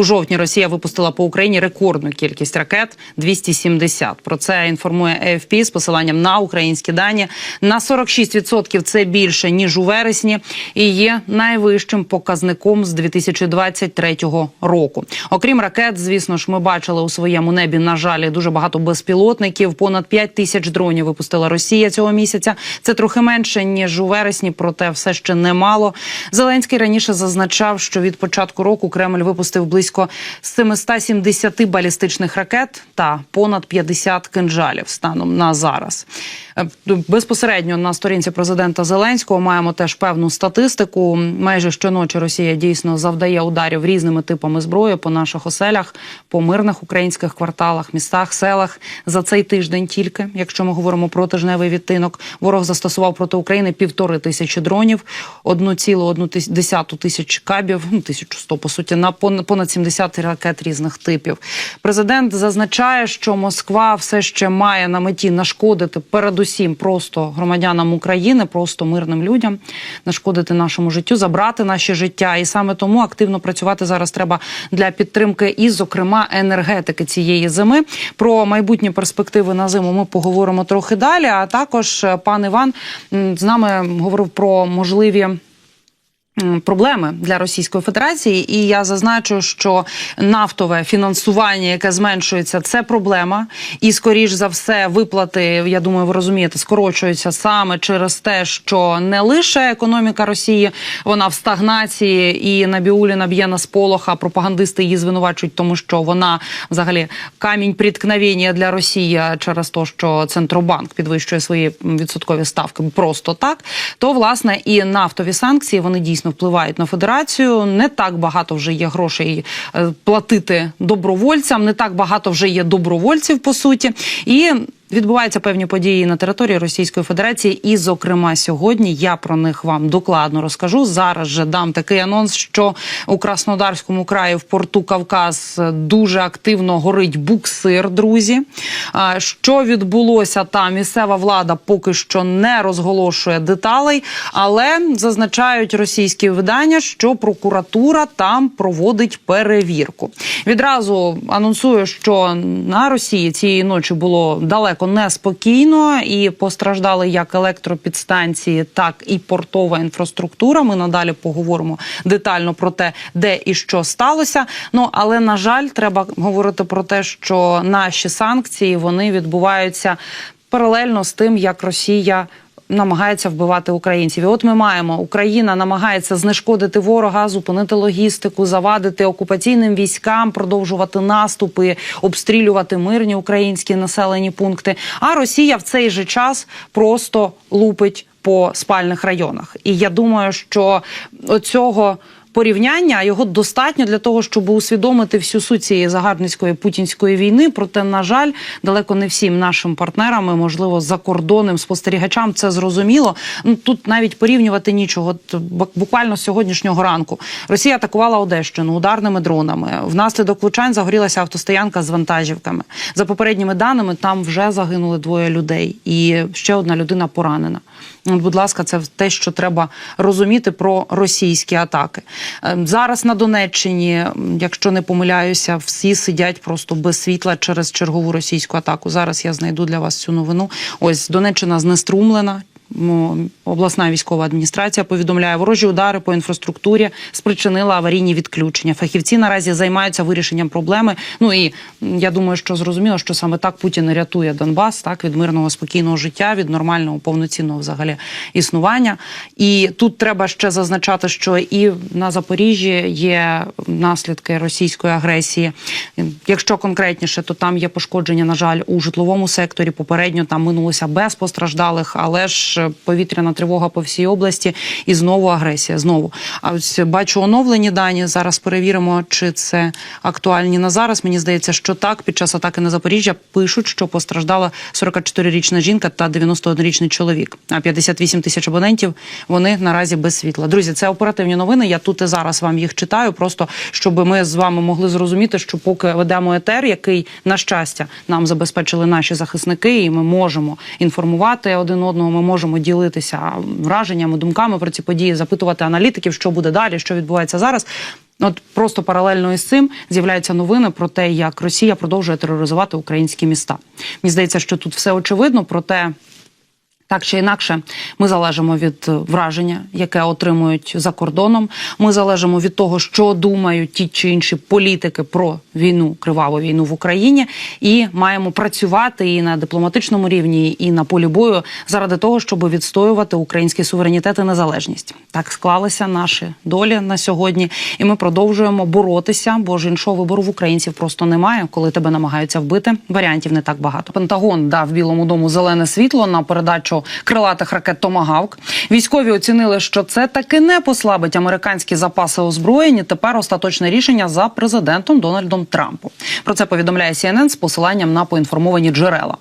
У жовтні Росія випустила по Україні рекордну кількість ракет 270. Про це інформує АФП з посиланням на українські дані. На 46% це більше ніж у вересні, і є найвищим показником з 2023 року. Окрім ракет, звісно ж, ми бачили у своєму небі. На жаль, дуже багато безпілотників. Понад 5 тисяч дронів випустила Росія цього місяця. Це трохи менше ніж у вересні, проте все ще немало. Зеленський раніше зазначав, що від початку року Кремль випустив близько 770 балістичних ракет та понад 50 кинжалів станом на зараз. Е, Безпосередньо на сторінці президента Зеленського маємо теж певну статистику. Майже щоночі Росія дійсно завдає ударів різними типами зброї по наших оселях, по мирних українських кварталах, містах, селах. За цей тиждень тільки, якщо ми говоримо про тижневий відтинок, ворог застосував проти України півтори тисячі дронів, 1,1 тисяч кабів, ну 1100, по суті, на пон- понад 70 ракет різних типів. Президент зазначає, що Москва все ще має на меті нашкодити передусім просто громадянам України, просто мирним людям, нашкодити нашому життю, забрати наші життя. І саме тому активно працювати зараз треба для підтримки і, зокрема, енергетики цієї зими. Про майбутні перспективи на зиму ми поговоримо трохи далі. А також е, пан Іван з нами говорив про можливі. Проблеми для Російської Федерації, і я зазначу, що нафтове фінансування, яке зменшується, це проблема. І скоріш за все, виплати, я думаю, ви розумієте, скорочуються саме через те, що не лише економіка Росії, вона в стагнації і Набіуліна б'є на сполох, пропагандисти її звинувачують, тому що вона взагалі камінь приткновення для Росії через те, що Центробанк підвищує свої відсоткові ставки просто так. То власне і нафтові санкції вони дійсно впливають на федерацію. Не так багато вже є грошей е, платити добровольцям, не так багато вже є добровольців по суті. І Відбуваються певні події на території Російської Федерації, і, зокрема, сьогодні я про них вам докладно розкажу. Зараз же дам такий анонс, що у Краснодарському краї в порту Кавказ дуже активно горить буксир. Друзі, що відбулося там? Місцева влада поки що не розголошує деталей, але зазначають російські видання, що прокуратура там проводить перевірку. Відразу анонсую, що на Росії цієї ночі було далеко неспокійно і постраждали як електропідстанції, так і портова інфраструктура. Ми надалі поговоримо детально про те, де і що сталося. Ну але на жаль, треба говорити про те, що наші санкції вони відбуваються паралельно з тим, як Росія. Намагається вбивати українців. І от ми маємо Україна намагається знешкодити ворога, зупинити логістику, завадити окупаційним військам, продовжувати наступи, обстрілювати мирні українські населені пункти. А Росія в цей же час просто лупить по спальних районах. І я думаю, що оцього порівняння його достатньо для того, щоб усвідомити всю суть цієї загарбницької путінської війни. Проте, на жаль, далеко не всім нашим партнерам, і, можливо, закордонним спостерігачам це зрозуміло. Ну тут навіть порівнювати нічого. Буквально з сьогоднішнього ранку Росія атакувала Одещину ударними дронами. Внаслідок влучань загорілася автостоянка з вантажівками. За попередніми даними, там вже загинули двоє людей, і ще одна людина поранена. Будь ласка, це те, що треба розуміти про російські атаки. Ем, Зараз на Донеччині, якщо не помиляюся, всі сидять просто без світла через чергову російську атаку. Зараз я знайду для вас цю новину. Ось Донеччина знеструмлена. Обласна військова адміністрація повідомляє, ворожі удари по інфраструктурі спричинили аварійні відключення. Фахівці наразі займаються вирішенням проблеми. Ну і я думаю, що зрозуміло, що саме так Путін рятує Донбас, так від мирного спокійного життя, від нормального повноцінного взагалі існування. І тут треба ще зазначати, що і на Запоріжжі є наслідки російської агресії. Якщо конкретніше, то там є пошкодження, на жаль, у житловому секторі. Попередньо там минулося без постраждалих, але ж повітряна тривога по всій області і знову агресія. Знову а ось бачу оновлені дані. Зараз перевіримо, чи це актуальні на зараз. Мені здається, що так під час атаки на Запоріжжя пишуть, що постраждала 44-річна жінка та 91-річний чоловік. А 58 тисяч абонентів вони наразі без світла. Друзі, це оперативні новини. Я тут і зараз вам їх читаю, просто щоб ми з вами могли зрозуміти, що поки ведемо етер, який на щастя нам забезпечили наші захисники, і ми можемо інформувати один одного. Ми можемо продовжуємо ділитися враженнями, думками про ці події, запитувати аналітиків, що буде далі, що відбувається зараз. От просто паралельно із цим з'являються новини про те, як Росія продовжує тероризувати українські міста. Мені здається, що тут все очевидно, проте так чи інакше, ми залежимо від е, враження, яке отримують за кордоном. Ми залежимо від того, що думають ті чи інші політики про війну, криваву війну в Україні, і маємо працювати і на дипломатичному рівні, і на полі бою заради того, щоб відстоювати український суверенітет і незалежність. Так склалися наші долі на сьогодні, і ми продовжуємо боротися, бо ж іншого вибору в українців просто немає. Коли тебе намагаються вбити, варіантів не так багато. Пентагон дав Білому дому зелене світло на передачу крилатих ракет Томагавк. Військові оцінили, що це таки не послабить американські запаси озброєння. Тепер остаточне рішення за президентом Дональдом Трампом. Про це повідомляє CNN з посиланням на поінформовані джерела.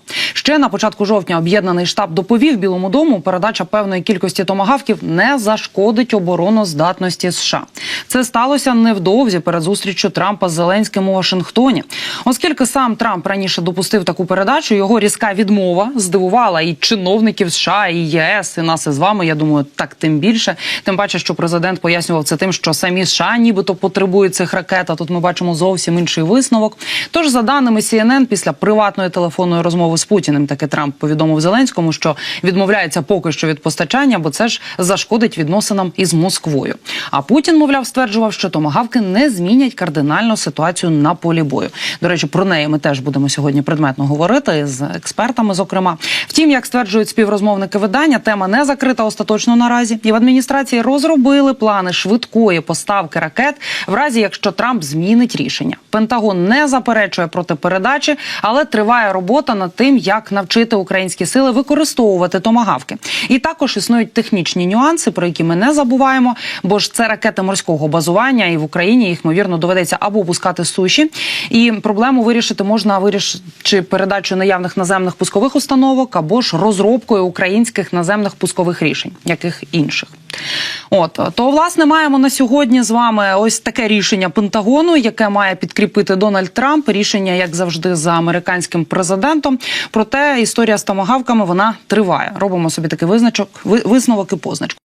Ще на початку жовтня об'єднаний штаб доповів Білому дому, передача певної кількості томагавків не зашкодить обороноздатності США. Це сталося невдовзі перед зустріччю Трампа з Зеленським у Вашингтоні, оскільки сам Трамп раніше допустив таку передачу. Його різка відмова здивувала і чиновників США, і ЄС, і нас із вами. Я думаю, так тим більше. Тим паче, що президент пояснював це тим, що самі США нібито потребують цих ракет. А тут ми бачимо зовсім інший висновок. Тож, за даними CNN, після приватної телефонної розмови з Путіним, таки Трамп повідомив Зеленському, що відмовляється поки що від постачання, бо це ж зашкодить відносинам із Москвою. А Путін, мовляв, стверджував, що томагавки не змінять кардинально ситуацію на полі бою. До речі, про неї ми теж будемо сьогодні предметно говорити з експертами. Зокрема, втім, як стверджують співрозмовники видання, тема не закрита остаточно наразі. І в адміністрації розробили плани швидкої поставки ракет, в разі якщо Трамп змінить рішення. Пентагон не заперечує проти передачі, але триває робота над тим, як навчити українські сили використовувати томагавки. І також існують технічні нюанси, про які ми не забуваємо, бо ж це ракети морського базування, і в Україні їх ймовірно доведеться або пускати суші. І проблему вирішити можна вирішити передачу наявних наземних пускових установок або ж розробкою українських наземних пускових рішень, яких інших. От то власне маємо на сьогодні з вами ось таке рішення Пентагону, яке має підкріпити Дональд Трамп. Рішення, як завжди, за американським президентом. Проте історія з томагавками вона триває. Робимо собі такий визначок, висновок і позначку.